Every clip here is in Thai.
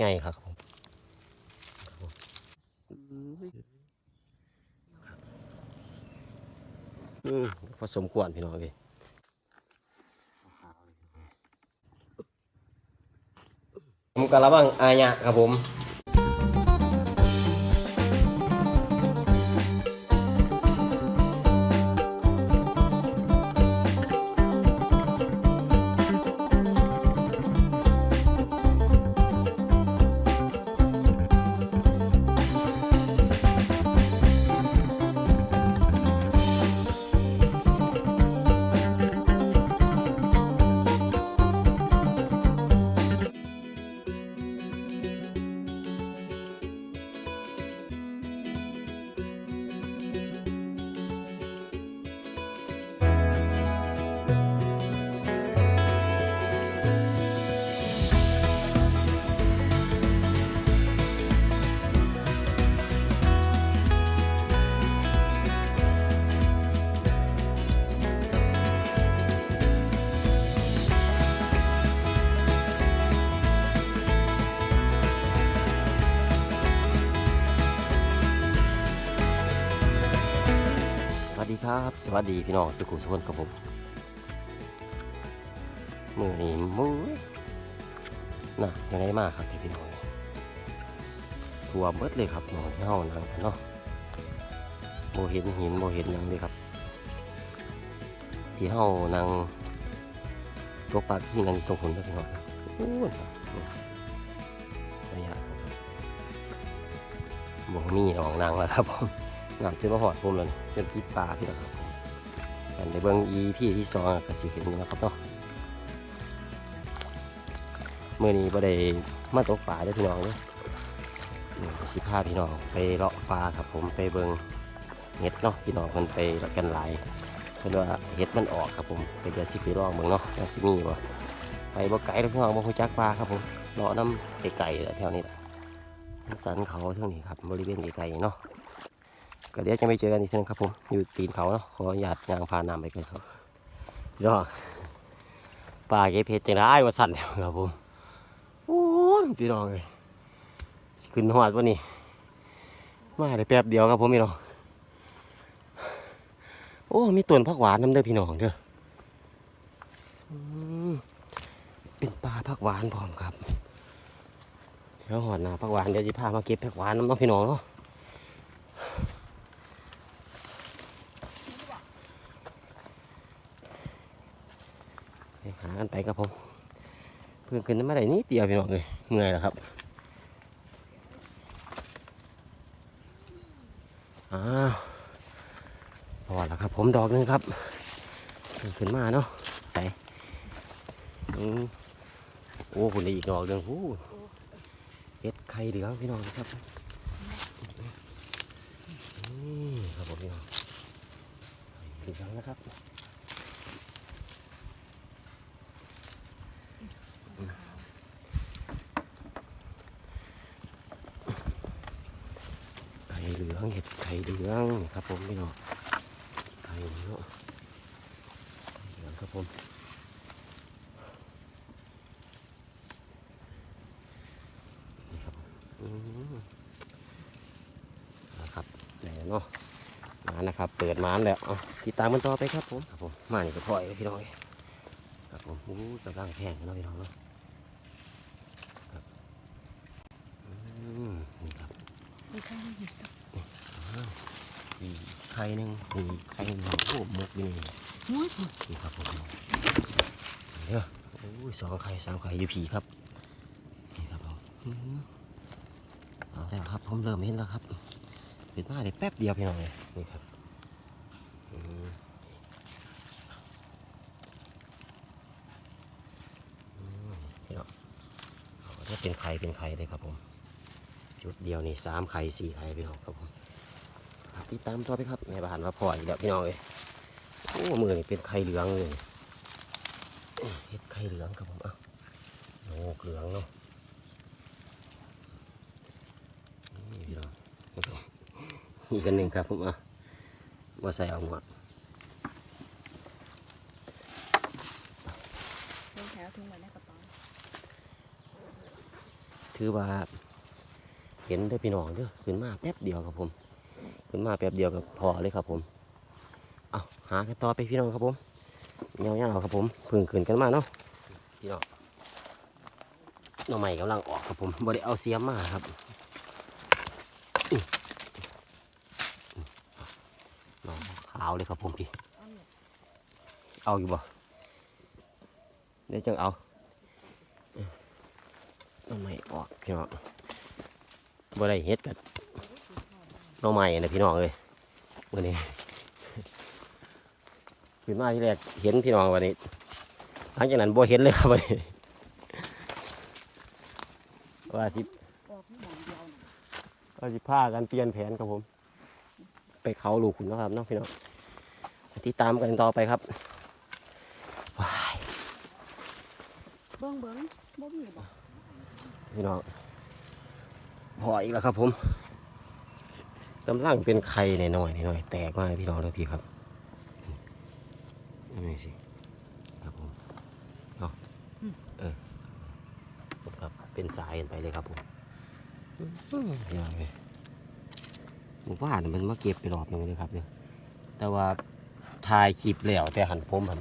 ไงครับผมอืมผสมกวนพี่น้องเลยผมกะละบังอาญะครับผม ดีครับ สวัสดีพี่น้องสุขุมสุขนครับผมมือนี้มือน่ะยังไงมากครับแต่พี่น้องทัวเบิดเลยครับหนองที่านังกันเนาะโบเห็นหินโบเห็นยังเลยครับ ที่เฮานังตกปลาที่นั่นตรงคนก็พี่น้องโอ้ยระยะโบมีหนองนางแล้วครับผม น้ำจนมาหอดผมเลยจนติดปลาพี่น้องครับผมกันในเบื้องอีพี่ที่สองก็สิเห็นอยู่นะครับเนาะเมื่อนี้บ่ได้มาตกปลาด้อพี่น้องเด้อนี่สิพาพี่น้องไปเลาะปลาครับผมไปเบิงเห็ดเนาะพี่น้องมันไปกันหลายเพิ่นว่าเห็ดมันออกครับผมไปเดี๋ยวสิไปลองเบิงเนาะว่าสิมีบ่ไปบ่ไกลเด้อพี่น้องบ่ฮู้จักปลาครับผมเลาะน้ำไกลๆแหละแถวนี้สันเขาเท่านี้ครับบริเวณไกลๆเนาะ ก็เดี๋ยวจะไม่เจอกันอีกทีนึงครับผม อยู่ตีนเขาเนาะ ขออนุญาตยางพาน้ำไปกันครับพี่น้องปลาเก็บเพชรจังได้มาสั่นแล้วครับผม โอ้ยพี่น้องเลยขึ้นหอดวะนี่ มาได้แป๊บเดียวครับผมพี่น้อง โอ้ มีต้นผักหวานน้ำเด้อพี่น้องเด้อเป็นปลาผักหวานพร้อมครับ เดี๋ยวหอดหนาผักหวานเดี๋ยวจะพามาเก็บผักหวานน้ำเน้องพี่น้องเนาะ หากันไปครับผมเพื่อนขึ้นมาได้นิดเดียวพี่น้องเลยเมื่อยแล้วครับอ้าวพอแล้วครับผมดอกนึงครับเพิ่งขึ้นมาเนาะใส่อืมโอ้คุณได้อีกดอกหนึ่งหูเห็ดไข่เหลืองพี่น้องครับนี่ครับผมพี่น้องไข่เหลืองนะครับ เหลืองเห็ดไข่เหลืองครับผมพี่น้องไข่เหลืองเหลืองครับผมนี่ครับอืมนะครับไหนเนาะมานะครับ เปิดม้านแล้วเอติดตามมันต่อไปครับผมครับผมมานี่ก็พ่อยพี่น้องเอ้ยครับผมอู้กำลังแพงเนาะพี่น้องเนาะครับอืมนี่ครับ อีกไข่หนึ่งอีกไข่หนึ่งโอ้หมกอยู่นี่นี่ครับผมเดี๋ยวโอ้ยสองไข่สามไข่อยู่ผีครับนี่ครับผมอ๋อหือเอาแล้วครับผมเริ่มเห็นแล้วครับเห็นมาได้แป๊บเดียวพี่น้องเลยนี่ครับอืมพี่น้องเอาถ้าเป็นไข่เป็นไข่เลยครับผม จุดเดียวนี่สามไข่สี่ไข่พี่น้องครับผม ติดตามต่อไปครับแม่บ้านมาพออีกแล้วพี่น้องเอ้ยโอ้มือนี่เป็นไข่เหลืองเลยเฮ็ดไข่เหลืองครับผมอะโอ้เหลืองเนาะนี่พี่น้องอีกอันหนึ่งครับผมอะมาใส่เอาหมดเส้นแถวทิ้งไว้ในกระเป๋าเทถือว่าเห็นเด้อพี่น้องเด้อขึ้นมาแป๊บเดียวครับผม ขึ้นมาแป๊บเดียวกับพอเลยครับผมเอาหากันต่อไปพี่น้องครับผมเงาๆครับผมพึ่งขึ้นกันมาเนาะพี่น้องน่องใหม่กำลังออกครับผมบ่ได้เอาเสียมมาครับอื้อหน่อขาวเลยครับผมพี่เอาอยู่บ่เดี๋ยวจังเอาน่องใหม่ออกพี่น้องบ่ได้เฮ็ดกับห น่อใหม่นะพี่น้องเลยวันนี้ขึ้นมาที่แรกเห็นพี่น้องวันนี้หลังจากนั้นบ่เห็นเลยครับวันนี้ว่าสิออกนี่หมองเดียวน่ะว่าสิพากันเปลี่ยนแผนครับผม ไปเขาลูกคุณเนาะครับเน้องพี่น้องติดตามกันต่อไปครับว้ายเบิ่งเบิ่งบ่มีบ่พี่น้องพออีกแล้วครับผม กำลังเป็นไข่หน่อยๆหน่อยแตกมากพี่น้องแล้วพี่ครับนี่สิครับผมเนาเออครับเป็นสายกันไปเลยครับผมอืมเดี๋ยวเลยหมู่บ้านมันมาเก็บไปรอบหนึงเลยครับเนี่ยแต่ว่าถ่ายคลิปแล้วแต่หันผมหัน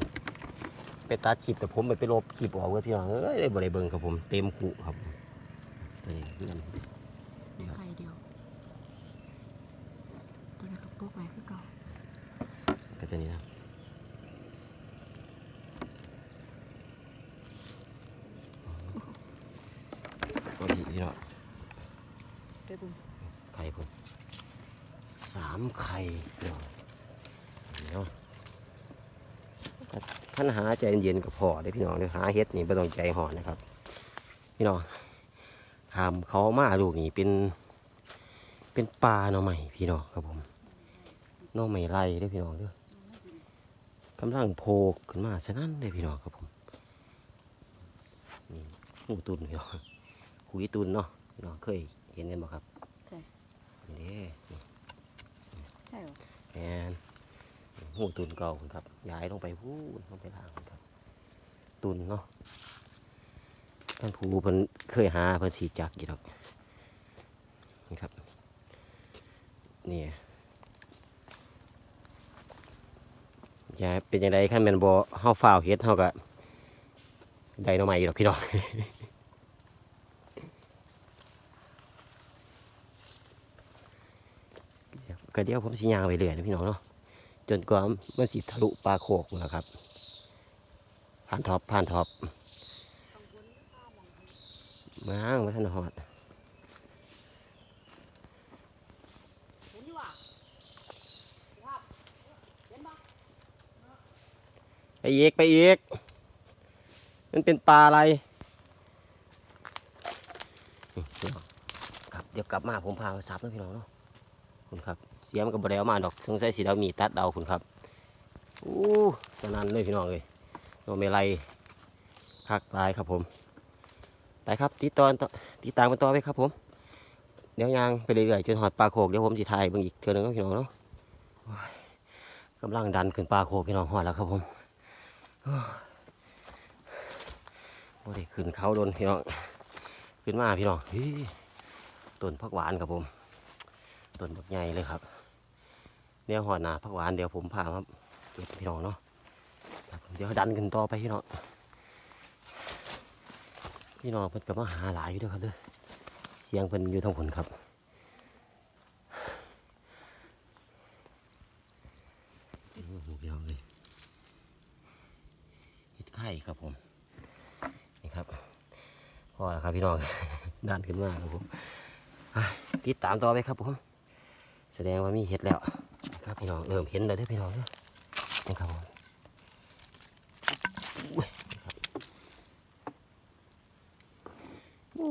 ไปตัดคลิปแต่ผมไปไปลบคลิปออกเว้ยพี่น้องเอ้ยได้บ่ได้เบิ่งครับผมเต็มคุครับตัวนี้คืออัน ไข่เดียวตัวนี้กับพวกไว้คือเก่า ก็ ตัวนี้นะก็ดีพี่น้องไปเบิ่งไข่ผมสามไข่เนาะเนาะท่านหาใจเย็นๆก็พอได้พี่น้องเด้อหาเฮ็ดนี่ไม่ต้องใจห่อนนะครับ พี่น้องคำเขามาลูกนี่เป็นเป็นปลาหน่อใหม่พี่น้องครับผมหน่อใหม่ไร่เด้พี่น้องด้อ กำลังโผล่ขึ้นมาฉะนั้นเลยพี่น้องครับผมนี่หูตุนพี่น้องหุยตุนเนาะพี่น้องเคยเห็นกันบ่ครับนี่เด้ใช่เหรอแอนหูตุนเก่าครับย้ายลงไปพูดลงไปล่างครับ ตุนเนาะท่านผูเพิ่นเคยหาเพิ่นสีจักกี่ดอกนี่ครับนี่ ยาเป็นยังไงขั้นแมนบอเฮาฝ้าวเฮ็ดเฮาก็ได้น่อใหม่อยู่ดอกพี่น้องก็เดี๋ยวผมสิยางไปเรื่อยนะพี่น้องเนาะจนกว่ามันสิทะลุปลาโขกนะครับ ผ่านท็อปผ่านท็อปมาอ้างมาทันหอด เห็นอยู่ว่ะครับเห็นบ่ ไปอีกไปอีกมันเป็นปลาอะไรครับเดี๋ยวกลับมาผมพาไปซับนะพี่น้องเนาะคุณครับ เสียมกับบไดเอามาดอกสงสัยสีดาวมีตัดเอาคุณครับอู้สนั่นเลยพี่น้องเลยโนเมลัยคักลายครับผมไปครับติดตอนต่อติดตามกันต่อไปครับผมเดี๋ยวยางไปเรื่อยๆจนหอดปลาโขกเดี๋ยวผมสิถ่ายเบิ่งอีกเทือหนึงเนาะพี่น้องเนาะกำลังดันขึ้นปลาโขกพี่น้องหอดแล้วครับผม โอ้ยขึ้นเขาโดนพี่น้อง ขึ้นมาพี่น้องเฮ้ยต้นผักหวานครับผมต้นบักใหญ่เลยครับเดี๋ยหอดหนาผักหวานเดี๋ยวผมพามาเก็บพี่น้องเนาะเดี๋ยวดันขึ้นต่อไปพี่น้องพี่น้องเพิ่นก็มาหาหลายอยู่ด้วยครับเด้อเสียงเพิ่นอยู่ทางผลครับโอ้โหพี่น้องเลย เห็ดไข่ครับผมนี่ครับพอแล้วครับพี่น้องดันขึ้นมาครับผมติดตามต่อไปครับผมแสดงว่ามีเห็ดแล้วครับพี่น้องเริ่มเห็นแล้วด้อพี่น้องเด้อนี่ครับผมอุ้ยนะครับโอ้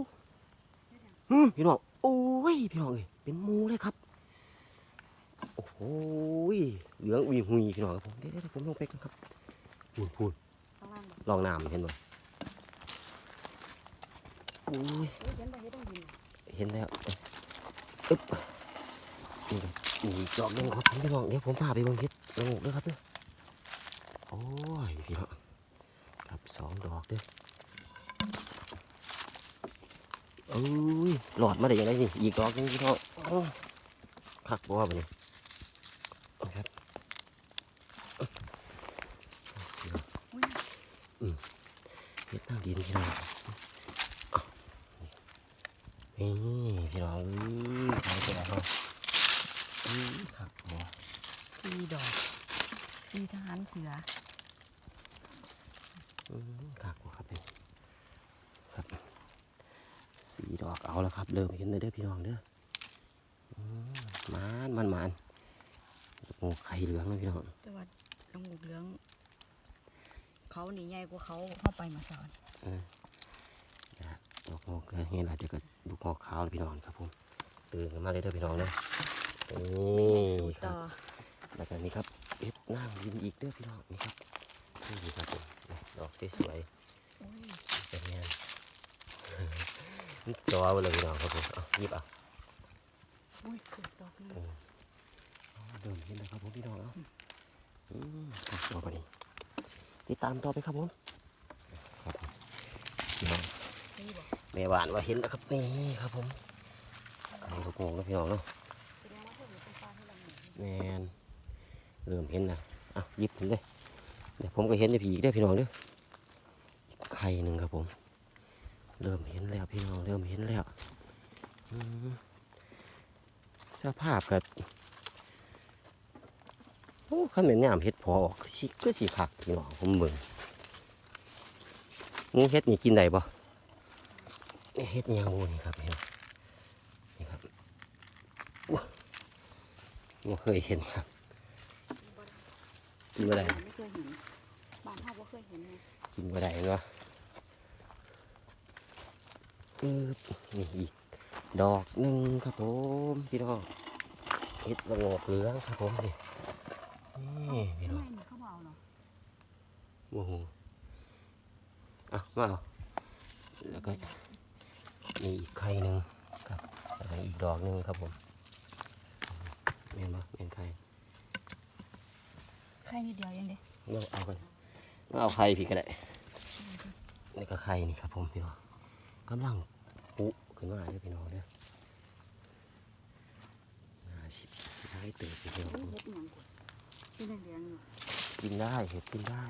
หืมพี่น้องโอ้ยพี่น้องเอ้ยเป็นมูเลยครับโอ้โหยเหลืองอุยหุยพี่น้องครับผมเดี๋ยวผมลงไปกันครับพูนพูน ลองน้ำเห็นบ่โอ้ยเฮ้ยเห็นแล้วอึ๊บนี่ครับนี่อีกนึงครับพี่น้องเดี๋ยวผมพาไปเบิ่งเห็ดละงกด้วยครับเด้อโอ้ยพี่น้องครับสองดอกเด้อเอ้ยหลอดมาได้ยังไงนี่อีกดอกนึงพี่น้องคักบ่ว่าบ่นี่ครับเฮ็ดทางดินพี่น้องอะนี่พี่น้องเอ้ยขายไปแล้วอือคักบ่ สีดอกสีทหารเสือ อืมคักบ่ครับนี่ครับ สีดอกเอาแล้วครับ เริ่มเห็นเลยเด้อพี่น้องเด้ออืมมันมันมันโอ้ไข่เหลืองเลยพี่น้อง แต่ว่าลงหูเหลือง เขานี่ใหญ่กว่า เขาเข้าไปมาสอนดอกงอกเลยเห็นอะไรจะก็ดูงอกขาวเลยพี่น้องครับผมตื่นกันมาเลยเด้อพี่น้องเด้อนี่สู้ครัต่บอแล้วก็นี่ครับเอ็ดน้ำยินอีกเด้อพี่น้องนี่ครับนี่ครับผมนี่ดอกสวยโอ้ยๆเป็นไงนี่จอไปเลยพี่น้องครับผมเอาหยิบเอาโอ้ยเกิดดอกหนึงเอาเดินเห็นเลยครับผมพี่น้องเอาอืมครับต่อไปนี้ติดตามต่อไปครับผมครับผม พี่น้องแม่หวานว่าเห็นแล้วครับนี่ครับผมไข่ลูกโงงนะพี่น้องเนาะแมนเริ่มเห็นนะอะยิบถึงเลยเดี๋ยวผมก็เห็นในผีอีกได้พี่น้องเด้อไข่หนึ่งครับผม เริ่มเห็นแล้วพี่น้องเริ่มเห็นแล้วสภาพกับโอ้ขันเป็นยามเห็ดพอกคือสิคือสีขักพี่น้องผมเบิ่ง งูเห็ดนี่กินได้ปะนี่เห็ดยางงูนี่ครับพี่น้องนี่ครับไม่เคยเห็นครับกินบ่ได้ไม่เคยเห็นบ้านเฮาบ่เคยเห็นไงกินบ่ได้เห็นปะอือนี่อีกดอกหนึ่งครับผมพี่น้องเห็ดละโงกเหลืองครับผมนี่นี่พี่น้องทำไมนี่เขาบ่เอาเหรอโอ้โห อะมาเอาแล้วก็มีอีกไข่หนึ่งครับแล้วก็อีกดอกหนึ่งครับผมเห็นปะเห็นไข่ไข่นิดเดียวเองเด้เราเอากันเราเอาไข่พี่ก็ได้นี่ก็ไข่นี่ครับผมพี่น้องกำลังปุขึ้นมาเด้อพี่น้องเด้อห้าสิบได้เติบพี่น้องโอ้ยเฮ็ดอีหยังกูเป็นแดงๆอยู่กินได้เห็ดกินได้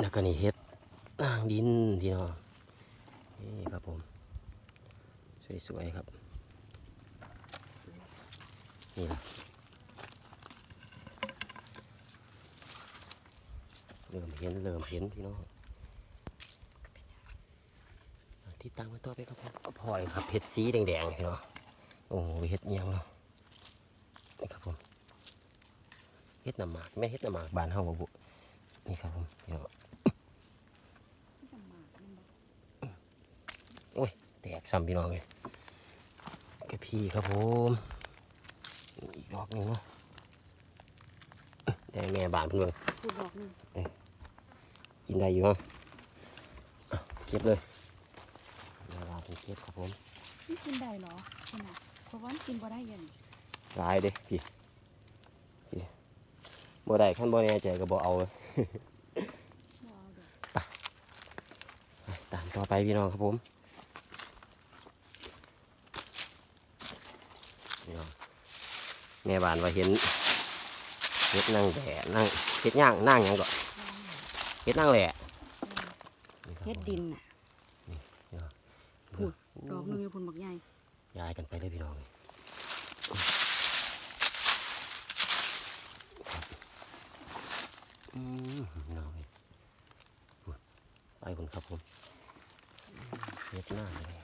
แล้วก็นี่เห็ดอ่างดินพี่น้องนี่ครับผม สวยๆครับ นี่ละเริ่มเห็นเริ่มเห็นพี่น้องที่ตั้งไว้ต่อไปครับผมอาพลอยครับเห็ดสีแดงๆพี่น้องโอ้โหเห็ดเอียงเนาะนี่ครับผมเฮ็ดน้ำหมากแม่เฮ็ดน้ำหมากบานเฮาบ่บุนี่ครับผมเดี๋ยว ที่จะมามันบ่ แตกซ้ำพี่น้องเลยกระพี่ครับผมอีกดอกหนึงเนาะแต่แม่บานเพิ่นเบิ่งพูดดอกหนึงกินได้อยู่เนาะอะเก็บเลยแม่บานเพิ่นเก็บครับผมนี่กินได้เหรอคุณน่ะเพราะว่ามันกินบ่ได้อยังหลายเด้พี่พี่บ่ได้ขั้นบ่แน่ใจก็บ่เอาเลยบ่เอาเด้อไปตามต่อไปพี่น้องครับผมพี่น้อง แม่บานว่าเห็นเฮ็ดนั่งแดดนั่งเฮ็ดย่างนั่งหยังก็เฮ็ดนั่งแหละเฮ็ดดินน่ะพูพูดดอกหนึงอยู่พุ่นบักใหญ่ย้ายกันไปเลยพี่น้องอืมพี่น้องเอ้ยพูดไปคนครับผมเฮ็ดหน้าแล้ว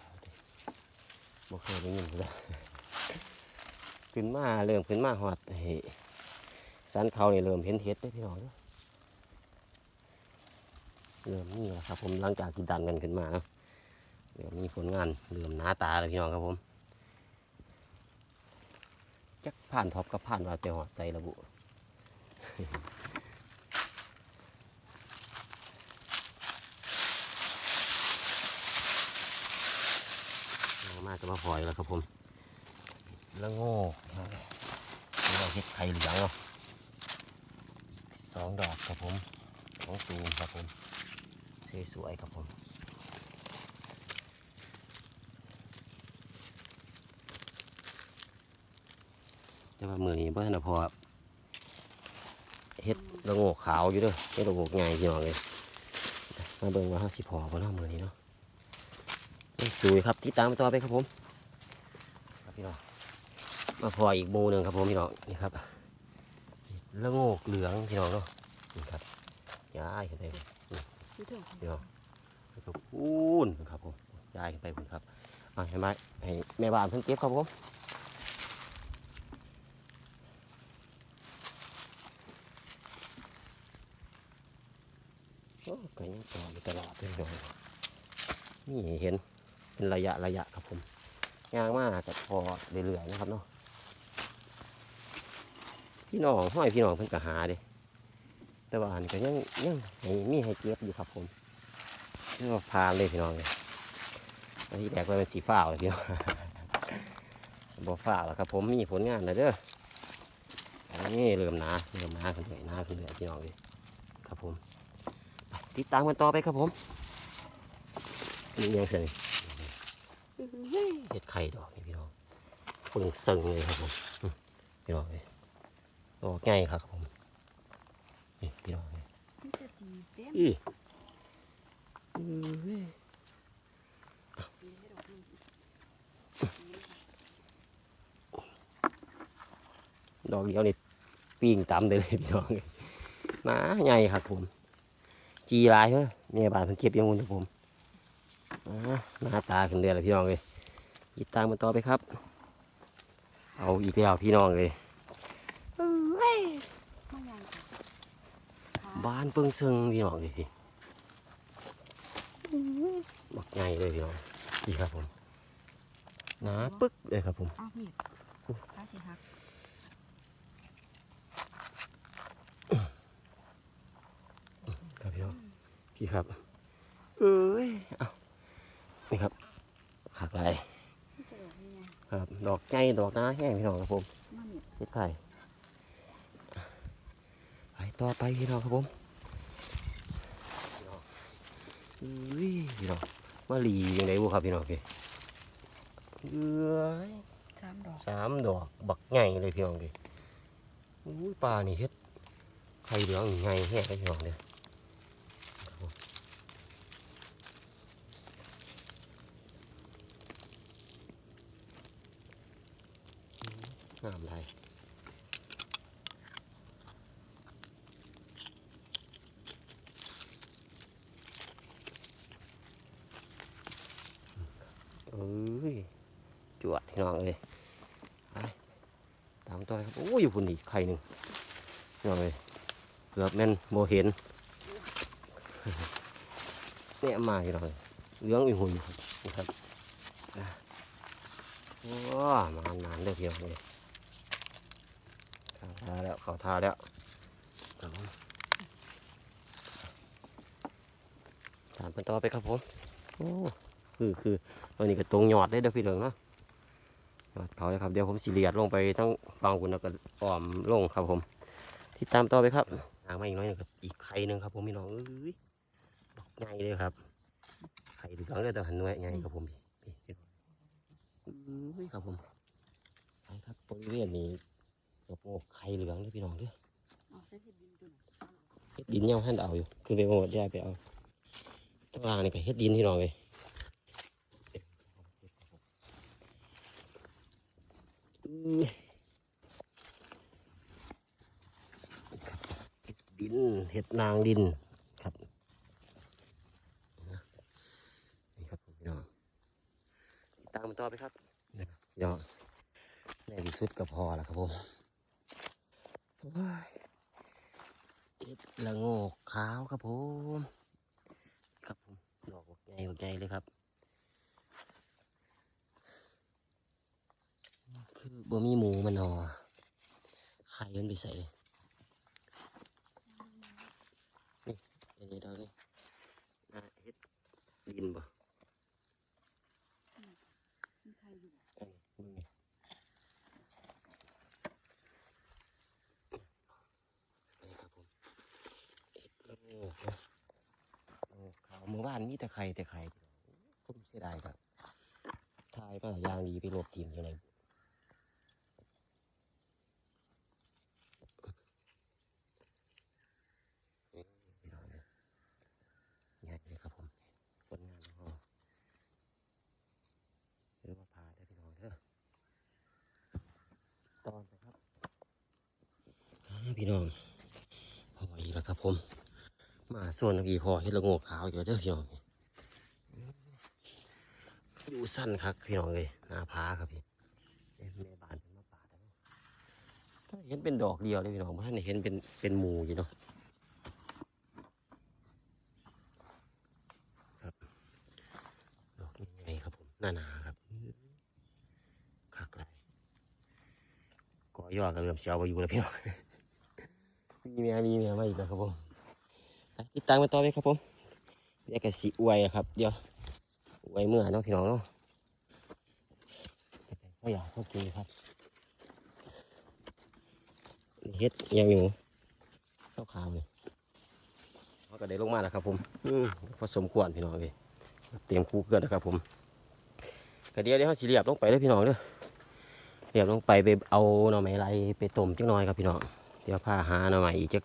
บ่เคยได้ยินเลย ขึ้นมาเริ่มขึ้นมาหอดเฮ้สันเขานี่เริ่มเห็นเห็ดได้พี่น้องเริ่มนี่แหละครับ ผมหลังจากที่ดันกันขึ้นมาเดี๋ยวมีผลงานเริ่มหน้าตาเลยพี่น้องครับผมจักผ่านท็อปกับผ่านวาเตหอดใส่ระบุเอามาจะมาพอยแล้วครับผม แล้วโง่เราเห็ดไข่เหลืองสองดอกครับผมสองตูมครับผมสวยๆครับผมจะมว่ามือนี้เพื่อนพอเฮ็ดระโงกขาวอยู่ด้วยเฮ็ดระโงกง่ายพี่นองเลยมาเบิ่งว่าห้าสิบพอพอเนาะมือนี้เนาะสวยครับที่ตามต่อไปครับผมครับพี่น้อง มาพออีกหมูหนึ่งครับผมพี่น้องนี่ครับระโงกเหลืองพี่น้องเนาะนี่ครับย้ายขึ้นไปพี่น้องแล้วก็พูนครับผมย้ายขึ้นไปพุ่นครับเอาให้มาให้แม่บ้านเพิ่นเก็บครับผมโอ้ก็ยังต่ออยู่ตลอดเพี่น้องนี่เห็นเป็นระยะระยะครับผมยางมากกับพอเรื่อยๆนะครับเนาะ พี่น้องห้อยพี่น้องเพิ่นก็หาเด้แต่ว่าอันก็ยังยังให้มีให้เก็บอยู่ครับผมนี่ว่าพานเลยพี่น้องเลยอันที่แรกว่าเป็นสีฟ้าเลยพี่น้องบ่ฟ้าแล้วครับผมมีผลงานแล้วเด้ออันนี้เริ่มหนาเริ่มหนาขึ้นเรื่อยหนาขึ้นเรื่อยพี่น้องเลยครับผมไปติดตามกันต่อไปครับผมนี่ยังเสยเห็ดไข่ดอกนี่พี่น้องปึ่งซึ่งเลยครับผมอืมพี่น้องเลย ดอกง่ายครับผมนี่พี่น้องเลยมันจะตีเต็มอีดอกเดียวนี่ปิ้งตำได้เลยพี่น้องเลยหนาใหญ่ครับผม จีลายเหรอเนี่ยบานเพิ่นเก็บอยังงูนะผมอ่าหน้าตาขึ้นเดือนแล้วพี่น้องเลยติดตามมันต่อไปครับ เอาอีกแล้วพี่น้องเลย ไม่ยังค่ะ บ้านเพิ่งซึ่งพี่น้องเลยพี่บักใหญ่เลยพี่น้องดีครับผมหนาปึ๊กเลยครับผมอ้าวมีดขาสิหักครับพี่น้องพี่ครับ เอ้ยเอานี่ครับขากลายมันจะออกยังไงครับ ดอกใหญ่ดอกหน้าแห้งพี่น้องครับผมมันนี่เช็ดไข่ไปต่อไปพี่น้องครับผมพี่น้อง อุ้ยพี่น้องมาหลียังไงบุครับพี่น้องพี่เอ้ยสามดอกสามดอกบักใหญ่เลยพี่น้องพี่อุ้ยปลานี่เฮ็ดไข่เหลืองใหญ่แห้งเลยพี่น้องเลยครับผมงามไรเอ้ยจวดพี่น้องเลยไปตามตัวครับโอ้ยอยู่พุ่นอีกไข่หนึ่งพี่องเลยเกือบแม่นโบเห็นเนี่ยมาพี่น้องเลยเลี้ยงอีหุ่นนะครับอะว้ามานานเลยพี่น้องเลยเขาทาแล้วเขาทาแล้วครับผมตามกันต่อไปครับผมโอ้คือคือตัวนี้ก็ตรงหยอดได้เด้อพี่เหลืองเนาะ ยอดเขาเลยครับเดี๋ยวผมสีเลียดลงไปทั้งบางคุณแล้วก็อ้อมลงครับผม ที่ตามต่อไปครับทางมาอีกน้อยนึงครับอีกไข่หนึ่งครับ ผมพี่น้องเอ้ยดอกใหญ่เลยครับไข่เหลืองเลยแต่หันหน่วยใหญ่ครับผมพี่พี่เอ้ยครับผมไปครับบริเวณนี้กระโปงไข่เหลืองเลยพี่น้องเด้อเฮ็ดดินตัวหนเฮ็ดดินยังให้เอาอยู่คือไปหมดยาไปเอาตารางนี่ก็เฮ็ดดินพี่น้องเลย อื้อเห็ ดดินเห็ดนางดินครับนะนี่ครับผมพี่น้องติดตามมันต่อไปครับนี่ครับพี่น้องในที่สุดก็พอแล้วครับผมว้ายเห็ดละโงกขาวครับผม ครับผมดอกบักใหญ่บักใหญ่เลยครับ คือ บ่มีหมูมันหนอไข่มันไปใส่นี่เป็นยังไงเราเลยอ่าเฮ็ดดินบ่มีใครอยู่อันนี้นี่ครับผมเอ็ดโลกนะโอ้ขาวเมื่อวานมีแต่ไข่แต่ไข่ผมเสียดายครับทายมายางดีไปหลดทีมอยู่ไหน พี่น้องพออีกแล้วครับผม มา ส่วนอีพอเห็ดละโงกขาวอยู่แล้วเด้อพี่น้องอยู่สั้นครับพี่น้องเลยหน้าผาครับพี่เอ๊ะแม่บานเป็นมาป่าแล้วเห็นเป็นดอกเดียวเลยพี่น้องไม่ได้เห็นเป็นเป็นหมูอยู่เนาะครับดอกใหญ่ๆครับผมหน้าหนาครับคักไรก่อย่อกับเริ่มเชียวไปอยู่แล้วพี่น้องมีเมียมีเมียมาอีกแล้วครับผม ติดตามกันต่อเลยครับผมเดี๋ยวกสิอวยครับ เดี๋ยวอวยเมื่อเนาะพี่น้องเนาะก็อยากโอเคครับเฮ็ดยังอยู่ข้าวขาวเลยเขาก็ได้ลงมาแล้วครับ ผมผสมควรพี่น้องเลยเตรียมคู่เกลือนะครับ ผมก็เดี๋ยวเดี๋ยวเขาสิเรียบลงไปเลยพี่น้องเด้อเรียบลงไปไปเอาหน่อไม้ไรไปต้มจักหน่อยครับพี่น้องเดี๋ยวพาหาหน่อใหม่อีกจะ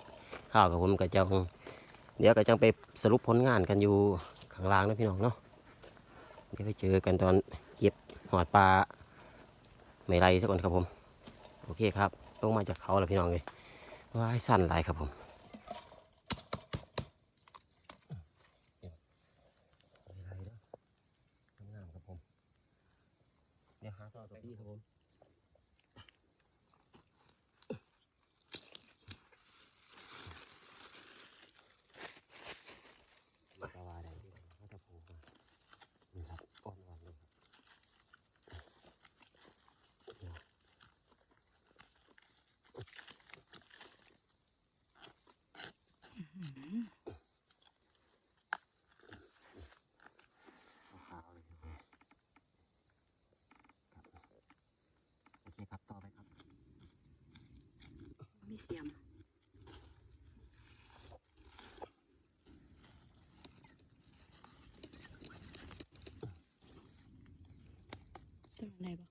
ข้าวกับผมก็จะเเดี๋ยวก็จังไปสรุปผลงานกันอยู่ข้างล่างนะพี่น้องเนาะเดี๋ยวไปเจอกันตอนเก็บหอดปลาไม่ไรสักก่อนครับผม โอเคครับลงมาจากเขาแล้วพี่น้องเลยว้ายสั้นหลายครับผมไรเด้องามครับผมเดี๋ยวหาต่อตัวพี่ครับผม มันก็ว่าได้ที่ไหนก็จะผูกมานี่ครับอ่อนวันเลยครับเดี๋ยวขาวๆเลยครับครับโอเคครับ ต่อไปครับ มีเสียมจะไหนบ่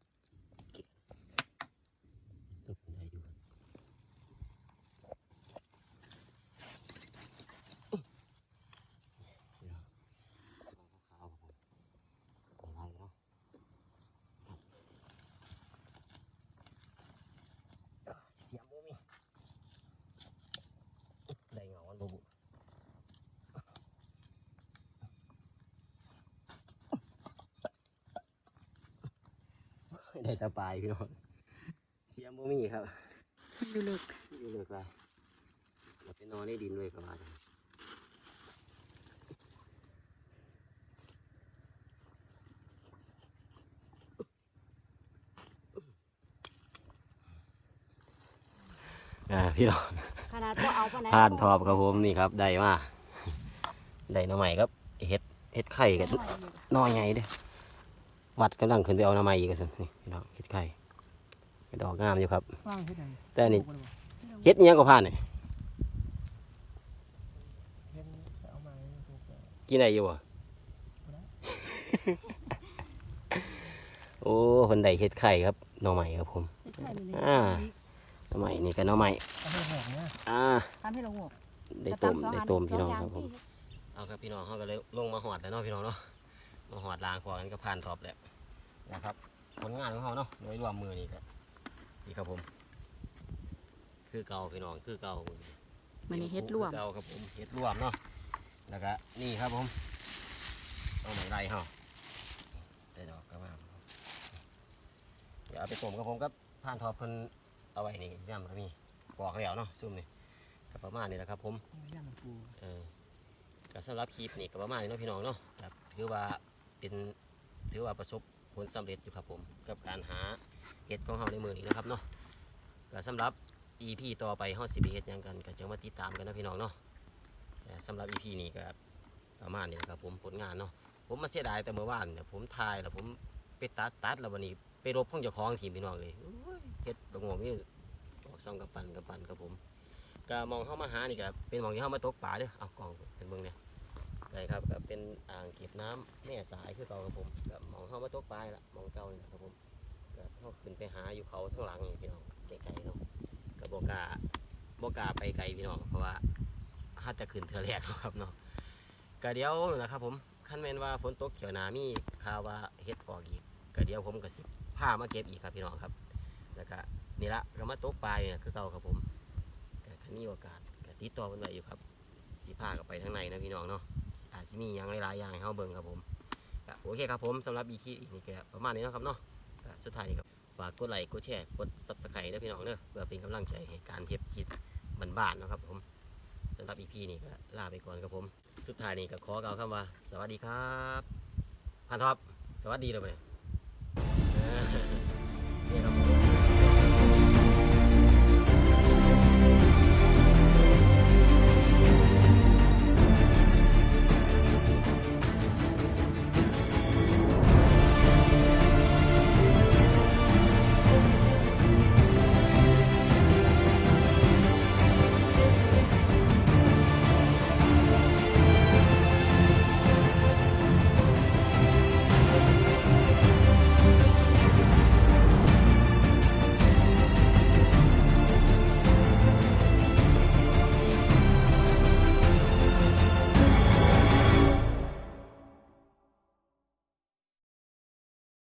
ตึกไหนอยู่เดี๋ยวขาวๆครับผมอะไรเนาะครับเสียงบ่มีได้เงาอันบ่บุ ได้แตะปลายพี่น้องเสียมบ่มีครับดูเลิกอยู่เลยไปเราไปนอนในดินเลยก็ว่าได้อ่าพี่น้องขนาดก็เอาปะไหนผ่านทอบครับผมนี่ครับได้มาได้หน้ำใหม่ครับเฮ็ดเฮ็ดไข่กับนอใหญ่เด้อ วัดกำลังขึ้นไปเอาหน้ำใหม่อีกกันสินี่พี่น้องเฮ็ดไข่ดอกงามอยู่ครับ ว่างเฮ็ดหยังแต่อันนี่เฮ็ดอิหยังก็ผ่านนี่เฮ็ดเอามาให้ถูกต้องกินได้อยู่บ่ โอ้คนใดเฮ็ดไข่ครับหน่อใหม่ครับผมอ่า หน่อใหม่นี่ก็หน่อใหม่เอาให้หอมนะอ่า ทำให้เราโงกได้ต้มได้ต้มพี่น้องครับผม เอาครับพี่น้องเขาก็เลยลงมาหอดแล้วเนาะพี่น้องเนาะ มาหอดลางคอกันก็ผ่านทอบแหละนะครับผลงานของเขาเนาะโดยรวมมือนี่ครับนี่ครับผม คือเก่าพี่น้องคือเก่ามันนี่เฮ็ดรวมคือเก่าครับผมเฮ็ดรวมเนาะแล้วก็นี่ครับผมเอาไหมไรเฮาได้ดอกก็มาเดี๋ยวเอาไปต้มครับผมก็ผ่านทอบเพิ่นเอาไว้นี่ย่ำก็มีปอกแล้วเนาะซุ่มนี่ก็ประมาณนี้แหละครับ ผมย่างปูเออก็สำหรับคลิปนี้ก็ประมาณนี้เนาะพี่น้องเนาะครับถือว่า เป็นถือว่าประสบผลสำเร็จอยู่ครับผม กับการหาเห็ดของเฮาในมือนี้นะครับเนาะก็สำหรับ EP ต่อไปเฮาสิไปเฮ็ดยังกันก็จะมาติดตามกันนะพี่น้องเนาะแต่สำหรับ EP นี้ก็ประมาณนี้ครับผมผลงานเนาะผมมาเสียดายแต่เมื่อวานเนี่ยผมถ่ายแล้วผมไปตัดตัดแล้ววันนี้ไปรบของเจ้าของทีมพี่น้องเลยเฮ็ดระงงนี่ออกซองกับปันกับปันครับผมก็มองเข้ามาหานี่ก็เป็นมองที่เข้ามาตกปลาเด้อเอากล่องเป็นเบิ่งเนี่ย ใช่ครับก็เป็นอ่างเก็บน้ำแม่สายคือเก่าครับผมก็มองเข้ามาตกปลายละมองเก่านี่นะครับผมก็เข้าขึ้นไปหาอยู่เขาทั้างหลังนี่พี่น้องไกลๆเนาะก็บอกาบอกาไปไกลพี่น้องเพราะว่าถ้าจะขึ้นเทือแรกเนะครับเนาะก็เดี๋ยวนะครับ ผมขั้นแมนว่าฝนตกเขียวหนามีข่าวว่าเฮ็ดออกอีกก็เดี๋ยวผมก็สิพามาเก็บอีกครับพี่น้องครับ แล้วก็นี่ละก็มาตกปลายเนี่ยคือเก่าครับผมก็มีโอกาสก็ติดต่อเพิ่นไว้อยู่ครับสิพากับไปทางในนะพี่น้องเนาะ อาจสิมีหยังหลายๆอย่างให้เฮาเบิ่งครับผมโอเคครับผมสำหรับอีพีนี้ก็ประมาณนี้เนาะครับเนาะสุดท้ายนี้ครับฝากกดไลค์กดแชร์กด Subscribe ด้วยพี่น้องเด้อเพื่อเป็นกำลังใจให้การเฮ็ดคลิปบ้านๆเนะครับผมสำหรับอีพีนี้ก็ลาไปก่อนครับผม สุดท้ายนี้ก็ขอกล่าวคำว่า สวัสดีครับพันท็อปสวัสดีเลยไหมเนี่ยครับผม